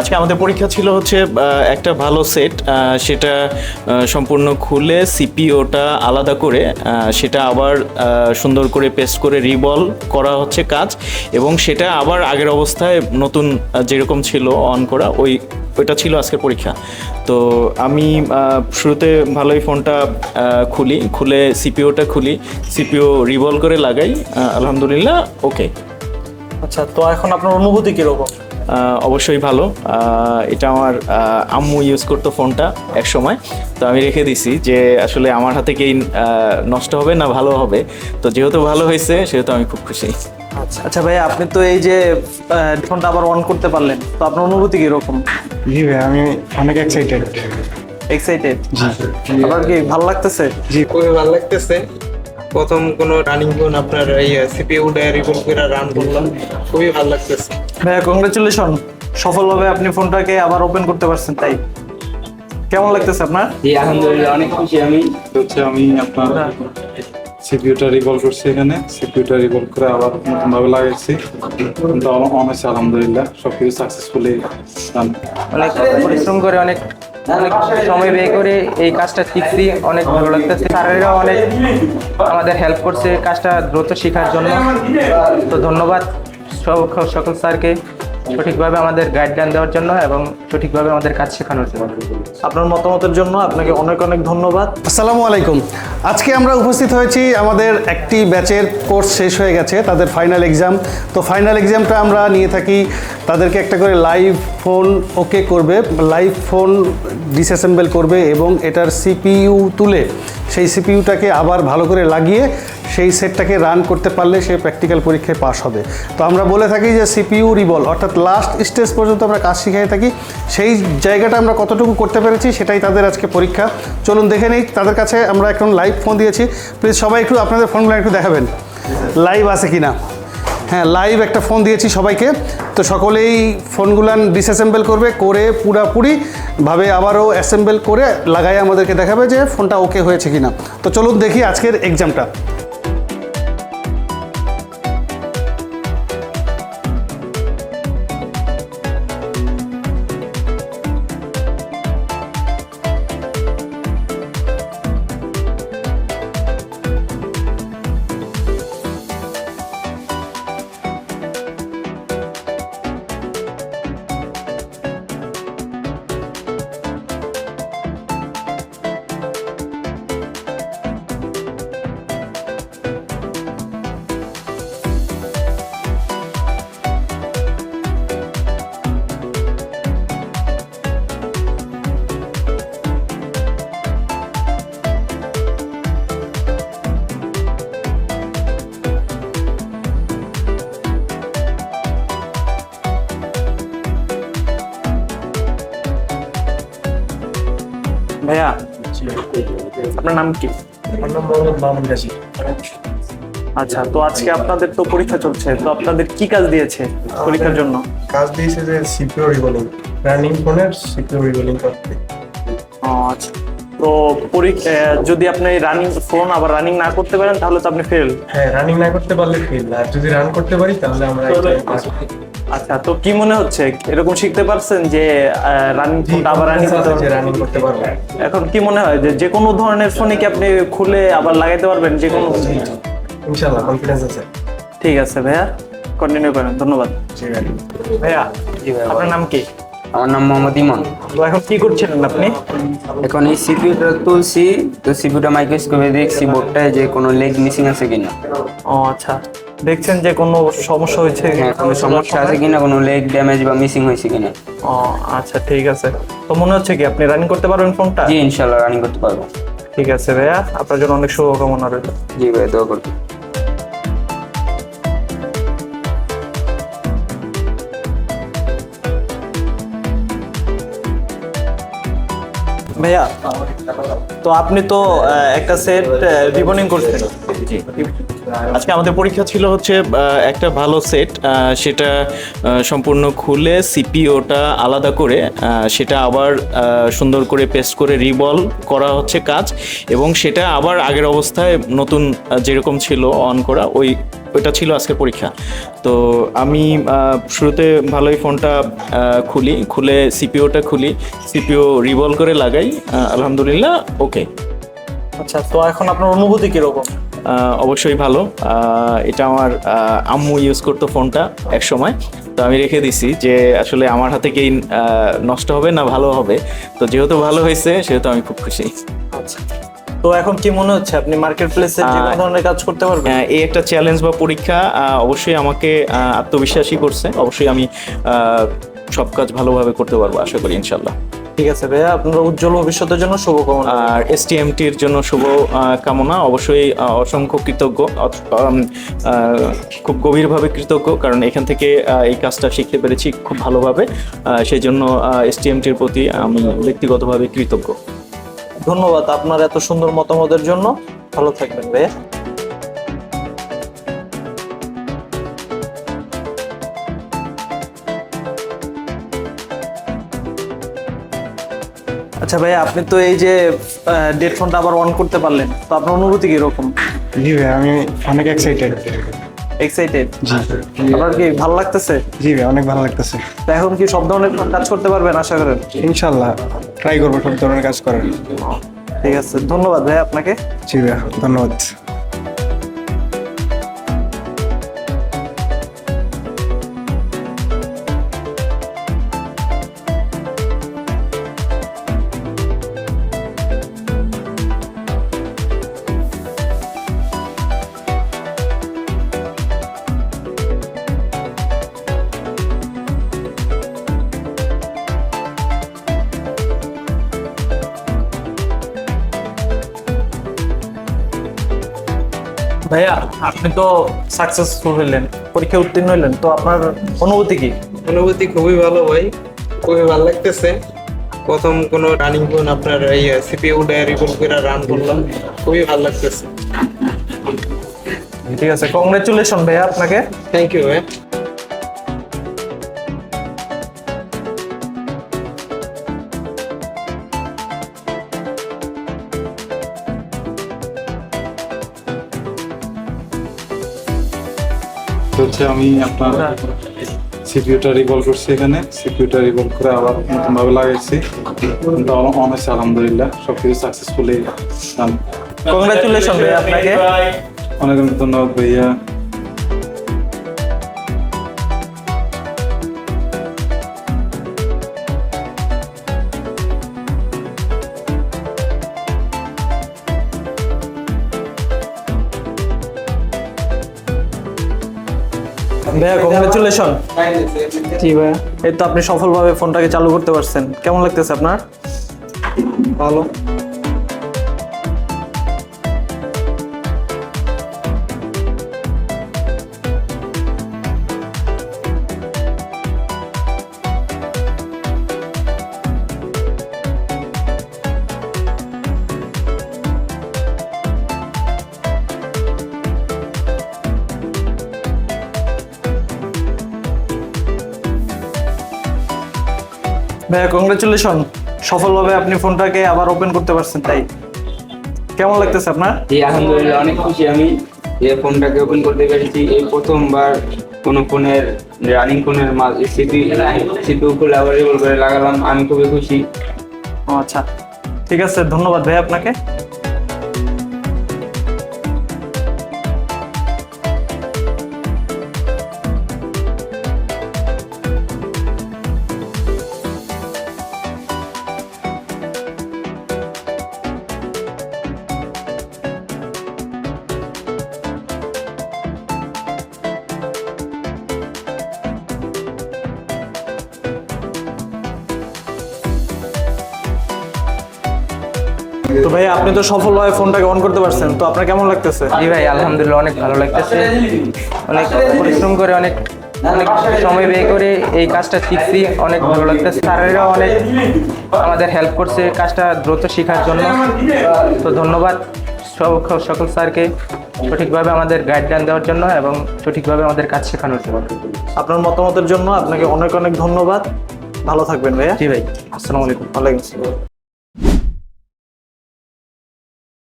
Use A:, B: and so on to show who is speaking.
A: আজকে আমাদের পরীক্ষা ছিল হচ্ছে একটা ভালো সেট সেটা সম্পূর্ণ খুলে সিপিওটা আলাদা করে সেটা আবার সুন্দর করে পেস্ট করে রিবল করা হচ্ছে কাজ এবং সেটা আবার আগের অবস্থায় নতুন যেরকম ছিল অন করা, ওই, ওইটা ছিল আজকের পরীক্ষা। তো আমি শুরুতে ভালোই ফোনটা খুলি, খুলে সিপিওটা খুলি সিপিও রিবল করে লাগাই আলহামদুলিল্লাহ ওকে
B: আচ্ছা তো এখন আপনার অনুভূতি কীরকম?
A: অবশ্যই ভালো। এটা আমার আম্মু ইউজ করতো ফোনটা এক সময় তো আমি রেখে দিছি যে আসলে আমার হাতে কি নষ্ট হবে না ভালো হবে? তো যেহেতু ভালো হয়েছে সেহেতু আমি খুব খুশি।
B: আচ্ছা আচ্ছা ভাই আপনি তো এই যে ফোনটা আবার অন করতে পারলেন। তো আপনার অনুভূতি কীরকম
C: জি ভাই আমি অনেক এক্সাইটেড
B: এক্সাইটেড জি। আপনার কি ভালো লাগতেছে?
C: জি খুবই ভালো লাগতেছে। প্রথম কোনো রানিং ফোন আপনার এই সিপিইউ রিভল করে রান করলাম। খুবই ভালো লাগতেছে।
B: ভাইয়া কংগ্রেচুলেশন সফলভাবে আপনি ফোনটাকে আবার ওপেন করতে পারছেন তাই? কেমন লাগতেছে আপনার?
D: জি আলহামদুলিল্লাহ অনেক খুশি আমি।
E: হচ্ছে আমি আপনার সিপিউটা রিভলভ করছি এখানে। সিপিউটা রিভলভ করে আবার নতুন ভাবে লাগাইছি। কিন্তু অন হয়েছে আলহামদুলিল্লাহ সবকিছু সাকসেসফুলি
D: অনেক পরিশ্রম করে অনেক অনেক সময় ব্যয় করে এই কাজটা শিখছি, অনেক ভালো লাগতেছে। স্যারেরাও অনেক আমাদের হেল্প করছে কাজটা দ্রুত শেখার জন্য। তো ধন্যবাদ সব- সকল স্যারকে। সঠিকভাবে আমাদের গাইডলাইন দেওয়ার জন্য এবং সঠিকভাবে আমাদের কাজ শেখানোর জন্য।
B: আপনার মতামতের জন্য আপনাকে অনেক অনেক ধন্যবাদ।
F: আসসালামু আলাইকুম। আজকে আমরা উপস্থিত হয়েছি আমাদের একটি ব্যাচের কোর্স শেষ হয়ে গেছে তাদের ফাইনাল এক্সাম তো ফাইনাল এক্সামটা আমরা নিয়ে থাকি তাদেরকে একটা করে লাইভ ফোন ওকে করবে লাইভ ফোন ডিসঅ্যাসেম্বল করবে এবং এটার সিপিইউ তুলে সেই সিপিইউটাকে আবার ভালো করে লাগিয়ে সেই সেটটাকে রান করতে পারলে সে প্র্যাকটিক্যাল পরীক্ষায় পাস হবে। তো আমরা বলে থাকি যে সিপিইউ রিবল অর্থাৎ লাস্ট স্টেজ পর্যন্ত আমরা কাজ শিখিয়ে থাকি, সেই জায়গাটা আমরা কতটুকু করতে পেরেছি সেটাই তাদের আজকে পরীক্ষা। চলুন দেখে নেই, তাদের কাছে আমরা এখন লাইভ ফোন দিয়েছি। প্লিজ সবাই একটু আপনাদের ফোনগুলো একটু দেখাবেন। লাইভ আছে কি না হ্যাঁ লাইভ একটা ফোন দিয়েছি সবাইকে। তো সকলেই ফোনগুলান ডিসঅ্যাসেম্বল করবে, করে পুরাপুরি ভাবে আবারও অ্যাসেম্বল করে লাগাই আমাদেরকে দেখাবে যে ফোনটা ওকে হয়েছে কি না তো চলুন দেখি আজকের এক্সামটা
B: আপনার নাম কি?
C: আমার নাম মোহাম্মদ মামুন গাজী
B: আচ্ছা তো আজকে আপনাদের তো পরীক্ষা চলছে তো আপনাদের কি কাজ দিয়েছে পরীক্ষার জন্য?
C: কাজ দিয়েছে যে সিপিইউ রিভলিং রানিং ফোনের সিপিইউ রিভলিং করতে।
B: আচ্ছা। তো পরীক্ষা যদি আপনি রানিং ফোন আবার রানিং না করতে পারেন তাহলে তো আপনি ফেল
C: হ্যাঁ রানিং না করতে পারলে ফেল আর যদি রান করতে পারি তাহলে আমরা pass করি।
B: আচ্ছা তো কি মনে হচ্ছে? এরকম শিখতে পারছেন যে রানিং ফোনটা আবার রানিং
C: করতে পারব।
B: এখন কি মনে হয় যে যে কোনো ধরনের ফোনে কি আপনি খুলে আবার লাগাইতে পারবেন? যে কোনো
C: ইনশাআল্লাহ কনফিডেন্স আছে।
B: ঠিক আছে ভাইয়া। কন্টিনিউ করেন ধন্যবাদ। ভাইয়া আপনার নাম কি?
D: আমার নাম মোহাম্মদ ইমন।
B: তো এখন কি করছিলেন আপনি?
D: এখন এই সিপিউটা তুলছি তো সিপিউটা মাইক্রোস্কোপে দেখছি বোর্ডটায় যে কোনো লেগ মিসিং আছে কিনা।
B: ও আচ্ছা। দেখছেন যে কোনো সমস্যা হয়েছে
D: হ্যাঁ কোনো সমস্যা আছে কিনা কোনো লেগ ড্যামেজ বা মিসিং হয়েছে কিনা?
B: ও আচ্ছা ঠিক আছে। তো মনে হচ্ছে কি আপনি রানিং করতে পারবেন ফোনটা
D: জি ইনশাল্লাহ রানিং করতে পারব।
B: ঠিক আছে ভাইয়া আপনার জন্য অনেক শুভকামনা রইল।
D: জি ভাই দোয়া করব
B: ভাইয়া তো আপনি তো একটা সেট রিবনিং করছেন।
A: আজকে আমাদের পরীক্ষা ছিল হচ্ছে একটা ভালো সেট সেটা সম্পূর্ণ খুলে সিপিওটা আলাদা করে সেটা আবার সুন্দর করে পেস্ট করে রিবল করা হচ্ছে কাজ এবং সেটা আবার আগের অবস্থায় নতুন যেরকম ছিল অন করা ওই ওইটা ছিল আজকের পরীক্ষা। তো আমি শুরুতে ভালোই ফোনটা খুলি খুলে সিপিওটা খুলি সিপিও রিভলভ করে লাগাই আলহামদুলিল্লাহ ওকে।
B: আচ্ছা তো এখন আপনার অনুভূতি কীরকম?
A: অবশ্যই ভালো। এটা আমার আম্মু ইউজ করতো ফোনটা এক সময় তো আমি রেখে দিছি যে আসলে আমার হাতে কি নষ্ট হবে না ভালো হবে। তো যেহেতু ভালো হয়েছে সেহেতু আমি খুব খুশি।
B: আচ্ছা। তো এখন কি মনে হচ্ছে আপনি মার্কেট প্লেসে যে কোনো ধরনের কাজ করতে পারবেন?
A: এই একটা চ্যালেঞ্জ বা পরীক্ষা অবশ্যই আমাকে আত্মবিশ্বাসী করছে। অবশ্যই আমি আহ, সব কাজ ভালোভাবে করতে পারব আশা করি ইনশাল্লাহ
B: ঠিক আছে ভাইয়া আপনার উজ্জ্বল ভবিষ্যতের জন্য শুভকামনা।
A: আর এসটিএমটির জন্য শুভ কামনা। অবশ্যই অসংখ্য কৃতজ্ঞ খুব গভীরভাবে কৃতজ্ঞ কারণ এখান থেকে এই কাজটা শিখতে পেরেছি খুব ভালোভাবে সেই জন্য এসটিএমটির প্রতি আমি ব্যক্তিগতভাবে কৃতজ্ঞ।
B: ধন্যবাদ আপনার এত সুন্দর মতামতের জন্য। ভালো থাকবেন ভাইয়া। আচ্ছা ভাই আপনি তো এই যে ডেড ফোনটা আবার অন করতে পারলেন তো আপনার অনুভূতি কীরকম?
G: জি ভাই আমি অনেক এক্সাইটেড
B: এক্সাইটেড জি। আপনার কি ভালো লাগতেছে?
G: জি ভাই অনেক ভালো লাগতেছে।
B: তো এখন কি সব ধরনের কাজ করতে পারবেন আশা করেন?
G: ইনশাল্লাহ ট্রাই করব সব ধরনের কাজ করার।
B: ঠিক আছে ধন্যবাদ ভাই আপনাকে।
G: জি ভাই ধন্যবাদ।
B: ভাইয়া আপনি তো সাকসেসফুল হইলেন পরীক্ষা উত্তীর্ণ হইলেন তো আপনার অনুভূতি কি?
C: অনুভূতি খুবই ভালো ভাই খুবই ভালো লাগতেছে। প্রথম কোনো রানিং কোন আপনার এই সিপিইউ ডায়ারি করে রান করলাম খুবই ভালো লাগতেছে।
B: ঠিক আছে কংগ্রেচুলেশন ভাইয়া আপনাকে।
C: থ্যাংক ইউ ভাই।
E: হচ্ছে আমি আপনার সিপিউটা রিভলভ করছি এখানে। সিপিউটা রিভলভ করে আবার নতুন ভাবে লাগাইছি অন হয়েছে আলহামদুলিল্লাহ সবকিছু সাকসেসফুলি
B: কংগ্রেচুলেশন ভাই আপনাকে।
E: অনেক অনেক ধন্যবাদ ভাইয়া।
B: ভাইয়া কংগ্রেচুলেশন জি ভাইয়া। এই তো আপনি সফলভাবে ফোনটাকে চালু করতে পারছেন। কেমন লাগতেছে আপনার? ভালো। ভাইয়া কংগ্রেচুলেশন সফলভাবে আপনি ফোনটাকে আবার ওপেন করতে পারছেন তাই? কেমন লাগতেছে আপনার?
H: জি আলহামদুলিল্লাহ অনেক খুশি আমি। এই ফোনটাকে ওপেন করতে পেরেছি। এই প্রথমবার কোনো ফোনের রানিং ফোনের মাল সিটি সিটি আবার করে লাগালাম। আমি খুবই খুশি।
B: ও আচ্ছা। ঠিক আছে ধন্যবাদ ভাই আপনাকে। তো ভাই আপনি তো সফলভাবে ফোনটাকে অন করতে পারছেন তো আপনার কেমন লাগতেছে?
D: জি ভাই আলহামদুলিল্লাহ অনেক ভালো লাগতেছে। অনেক পরিশ্রম করে অনেক অনেক সময় ব্যয় করে এই কাজটা শিখছি অনেক ভালো লাগতেছে। স্যারেরাও অনেক আমাদের হেল্প করছে কাজটা দ্রুত শেখার জন্য। তো ধন্যবাদ সব সকল স্যারকে সঠিকভাবে আমাদের গাইডলাইন দেওয়ার জন্য এবং সঠিকভাবে আমাদের কাজ শেখানোর জন্য।
B: আপনার মতামতের জন্য আপনাকে অনেক অনেক ধন্যবাদ। ভালো থাকবেন ভাইয়া।
D: জি ভাই আসসালামু আলাইকুম।
B: ওয়ালাইকুম আসসালাম।